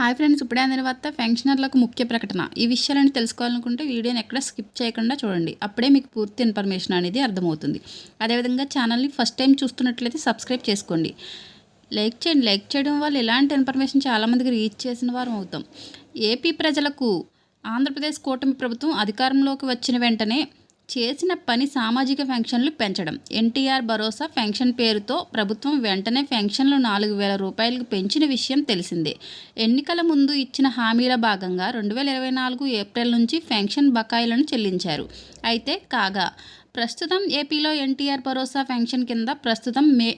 Hi friends ఇప్పుడే అందిన వార్త పెన్షనర్లకు ముఖ్య ప్రకటన. ఈ విషయాలను తెలుసుకోవాలనుకుంటే వీడియోని ఎక్కడ స్కిప్ చేయకుండా చూడండి. అప్పుడే మీకు పూర్తి ఇన్ఫర్మేషన్ అనేది అర్థమవుతుంది. అదేవిధంగా ఛానల్ని ఫస్ట్ టైం చూస్తున్నట్లయితే సబ్స్క్రైబ్ చేసుకోండి. లైక్ చేయండి. లైక్ చేయడం వల్ల ఇలాంటి ఇన్ఫర్మేషన్ చాలామందికి రీచ్ చేసిన వారం అవుతాం. ఏపీ ప్రజలకు ఆంధ్రప్రదేశ్ కూటమి ప్రభుత్వం అధికారంలోకి వచ్చిన వెంటనే చేసిన పని సామాజిక పెన్షన్లు పెంచడం. ఎన్టీఆర్ భరోసా పెన్షన్ పేరుతో ప్రభుత్వం వెంటనే పెన్షన్లు నాలుగు వేల రూపాయలకు పెంచిన విషయం తెలిసిందే. ఎన్నికల ముందు ఇచ్చిన హామీల భాగంగా రెండు వేల ఇరవై నాలుగు ఏప్రిల్ నుంచి పెన్షన్ బకాయిలను చెల్లించారు. అయితే కాగా ప్రస్తుతం ఏపీలో ఎన్టీఆర్ భరోసా పెన్షన్ కింద ప్రస్తుతం మే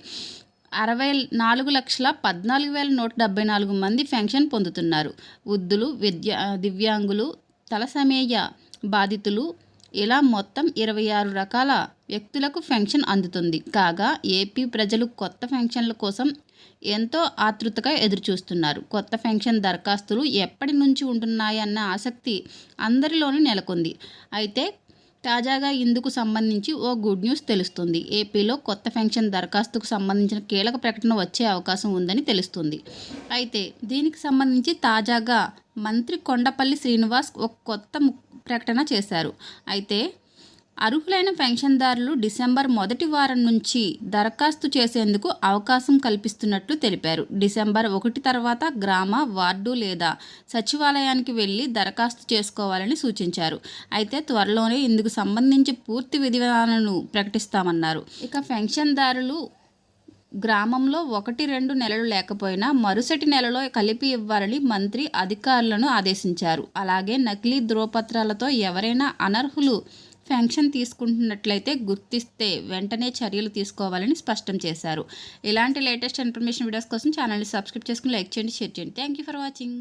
అరవై నాలుగు లక్షల పద్నాలుగు వేల నూట డెబ్బై నాలుగు మంది పెన్షన్ పొందుతున్నారు. వృద్ధులు విద్యా దివ్యాంగులు తలసమేయ బాధితులు ఇలా మొత్తం ఇరవై ఆరు రకాల వ్యక్తులకు పెన్షన్ అందుతుంది. కాగా ఏపీ ప్రజలు కొత్త పెన్షన్ల కోసం ఎంతో ఆతృతగా ఎదురుచూస్తున్నారు. కొత్త పెన్షన్ దరఖాస్తులు ఎప్పటి నుంచి ఉంటున్నాయన్న ఆసక్తి అందరిలోనూ నెలకొంది. అయితే తాజాగా ఇందుకు సంబంధించి ఓ గుడ్ న్యూస్ తెలుస్తుంది. ఏపీలో కొత్త పెన్షన్ దరఖాస్తుకు సంబంధించిన కీలక ప్రకటన వచ్చే అవకాశం ఉందని తెలుస్తుంది. అయితే దీనికి సంబంధించి తాజాగా మంత్రి కొండపల్లి శ్రీనివాస్ ఒక కొత్త ప్రకటన చేశారు. అయితే అర్హులైన పెన్షన్దారులు డిసెంబర్ మొదటి వారం నుంచి దరఖాస్తు చేసేందుకు అవకాశం కల్పిస్తున్నట్లు తెలిపారు. డిసెంబర్ ఒకటి తర్వాత గ్రామ వార్డు లేదా సచివాలయానికి వెళ్ళి దరఖాస్తు చేసుకోవాలని సూచించారు. అయితే త్వరలోనే ఇందుకు సంబంధించి పూర్తి విధానాలను ప్రకటిస్తామన్నారు. ఇక పెన్షన్దారులు గ్రామంలో ఒకటి రెండు నెలలు లేకపోయినా మరుసటి నెలలో కలిపి ఇవ్వాలని మంత్రి అధికారులను ఆదేశించారు. అలాగే నకిలీ ధ్రువపత్రాలతో ఎవరైనా అనర్హులు పెన్షన్ తీసుకుంటున్నట్లయితే గుర్తిస్తే వెంటనే చర్యలు తీసుకోవాలని స్పష్టం చేశారు. ఇలాంటి లేటెస్ట్ ఇన్ఫర్మేషన్ వీడియోస్ కోసం ఛానల్ని సబ్స్క్రైబ్ చేసుకుని లైక్ చేయండి షేర్ చేయండి. Thank you for watching